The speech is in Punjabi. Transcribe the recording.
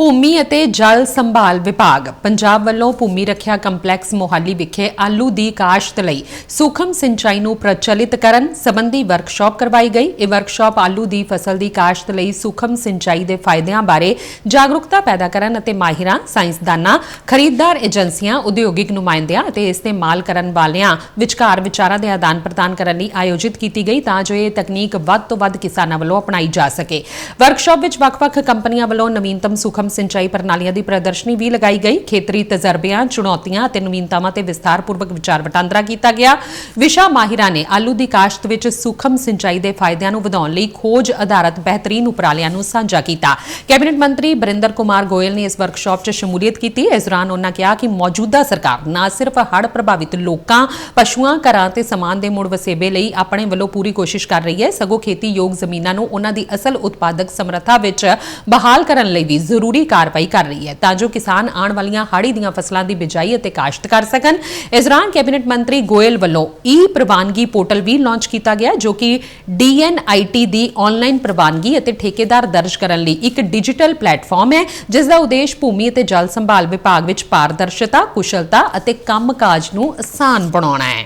ਭੂਮੀ ਅਤੇ ਜਲ ਸੰਭਾਲ ਵਿਭਾਗ ਪੰਜਾਬ ਵੱਲੋਂ ਭੂਮੀ ਰੱਖਿਆ ਕੰਪਲੈਕਸ ਮੋਹਾਲੀ ਵਿਖੇ ਆਲੂ ਦੀ ਕਾਸ਼ਤ ਲਈ ਸੂਖਮ ਸਿੰਚਾਈ ਨੂੰ ਪ੍ਰਚਲਿਤ ਕਰਨ ਸੰਬੰਧੀ ਵਰਕਸ਼ਾਪ ਕਰਵਾਈ ਗਈ। ਇਹ ਵਰਕਸ਼ਾਪ ਆਲੂ ਦੀ ਫਸਲ ਦੀ ਕਾਸ਼ਤ ਲਈ ਸੂਖਮ ਸਿੰਚਾਈ ਦੇ ਫਾਇਦਿਆਂ ਬਾਰੇ ਜਾਗਰੂਕਤਾ ਪੈਦਾ ਕਰਨ ਅਤੇ ਮਾਹਿਰਾਂ, ਸਾਇੰਸਦਾਨਾਂ, ਖਰੀਦਦਾਰ ਏਜੰਸੀਆਂ, ਉਦਯੋਗਿਕ ਨੁਮਾਇੰਦਿਆਂ ਅਤੇ ਇਸ ਤੇ ਮਾਲ ਕਰਨ ਵਾਲਿਆਂ ਵਿਚਕਾਰ ਵਿਚਾਰਾਂ ਦੇ ਆਦਾਨ ਪ੍ਰਦਾਨ ਕਰਨ ਲਈ ਆਯੋਜਿਤ ਕੀਤੀ ਗਈ ਤਾਂ ਜੋ ਇਹ ਤਕਨੀਕ ਵੱਧ ਤੋਂ ਵੱਧ ਕਿਸਾਨਾਂ ਵੱਲੋਂ ਅਪਣਾਈ ਜਾ ਸਕੇ। ਵਰਕਸ਼ਾਪ ਵਿੱਚ ਵੱਖ-ਵੱਖ ਕੰਪਨੀਆਂ ਵੱਲੋਂ ਨਵੀਨਤਮ ਸੁਖਮ ਸਿੰਚਾਈ ਪ੍ਰਣਾਲੀਆਂ ਦੀ ਪ੍ਰਦਰਸ਼ਨੀ ਵੀ ਲਗਾਈ ਗਈ। ਖੇਤਰੀ ਤਜਰਬਿਆਂ, ਚੁਣੌਤੀਆਂ ਅਤੇ ਨਵੀਨਤਾਵਾਂ ਤੇ ਵਿਸਥਾਰਪੂਰਵਕ ਵਿਚਾਰ ਵਟਾਂਦਰਾ ਕੀਤਾ ਗਿਆ। ਵਿਸ਼ਾ ਮਾਹਿਰਾਂ ਨੇ ਆਲੂ ਦੀ ਕਾਸ਼ਤ ਵਿੱਚ ਸੁਖਮ ਸਿੰਚਾਈ ਦੇ ਫਾਇਦਿਆਂ ਨੂੰ ਵਧਾਉਣ ਲਈ ਖੋਜ ਆਧਾਰਿਤ ਬਿਹਤਰੀਨ ਉਪਰਾਲਿਆਂ ਨੂੰ ਸਾਂਝਾ ਕੀਤਾ। ਕੈਬਨਿਟ ਮੰਤਰੀ ਬਰਿੰਦਰ ਕੁਮਾਰ ਗੋਇਲ ਨੇ ਇਸ ਵਰਕਸ਼ਾਪ 'ਚ ਸ਼ਮੂਲੀਅਤ ਕੀਤੀ। ਇਸ ਦੌਰਾਨ ਉਹਨਾਂ ਕਿਹਾ ਕਿ ਮੌਜੂਦਾ ਸਰਕਾਰ ਨਾ ਸਿਰਫ ਹੜ੍ਹ ਪ੍ਰਭਾਵਿਤ ਲੋਕਾਂ, ਪਸ਼ੂਆਂ, ਘਰਾਂ ਤੇ ਸਮਾਨ ਦੇ ਮੁੜ ਵਸੇਬੇ ਲਈ ਆਪਣੇ ਵੱਲੋਂ ਪੂਰੀ ਕੋਸ਼ਿਸ਼ ਕਰ ਰਹੀ ਹੈ, ਸਗੋਂ ਖੇਤੀ ਯੋਗ ਜ਼ਮੀਨਾਂ ਨੂੰ ਉਹਨਾਂ ਦੀ ਅਸਲ ਉਤਪਾਦਕ ਸਮਰੱਥਾ ਵਿੱਚ ਬਹਾਲ ਕਰਨ ਲਈ ਵੀ ਜ਼ਰੂਰੀ ਕਾਰਵਾਈ ਕਰ ਰਹੀ ਹੈ ਤਾਂ ਜੋ ਕਿਸਾਨ ਆਉਣ ਵਾਲੀਆਂ ਹਾੜੀ ਦੀਆਂ ਫਸਲਾਂ ਦੀ ਬਿਜਾਈ ਅਤੇ ਕਾਸ਼ਤ ਕਰ ਸਕਣ। ਇਸ ਦੌਰਾਨ ਕੈਬਨਿਟ ਮੰਤਰੀ ਗੋਇਲ ਵੱਲੋਂ ਈ ਪ੍ਰਵਾਨਗੀ ਪੋਰਟਲ ਵੀ ਲਾਂਚ ਕੀਤਾ ਗਿਆ, ਜੋ ਕਿ ਡੀਐਨਆਈਟੀ ਦੀ ਆਨਲਾਈਨ ਪ੍ਰਵਾਨਗੀ ਅਤੇ ਠੇਕੇਦਾਰ ਦਰਜ ਕਰਨ ਲਈ ਇੱਕ ਡਿਜੀਟਲ ਪਲੇਟਫਾਰਮ ਹੈ, ਜਿਸ ਦਾ ਉਦੇਸ਼ ਭੂਮੀ ਅਤੇ ਜਲ ਸੰਭਾਲ ਵਿਭਾਗ ਵਿੱਚ ਪਾਰਦਰਸ਼ਤਾ, ਕੁਸ਼ਲਤਾ ਅਤੇ ਕੰਮਕਾਜ ਨੂੰ ਆਸਾਨ ਬਣਾਉਣਾ ਹੈ।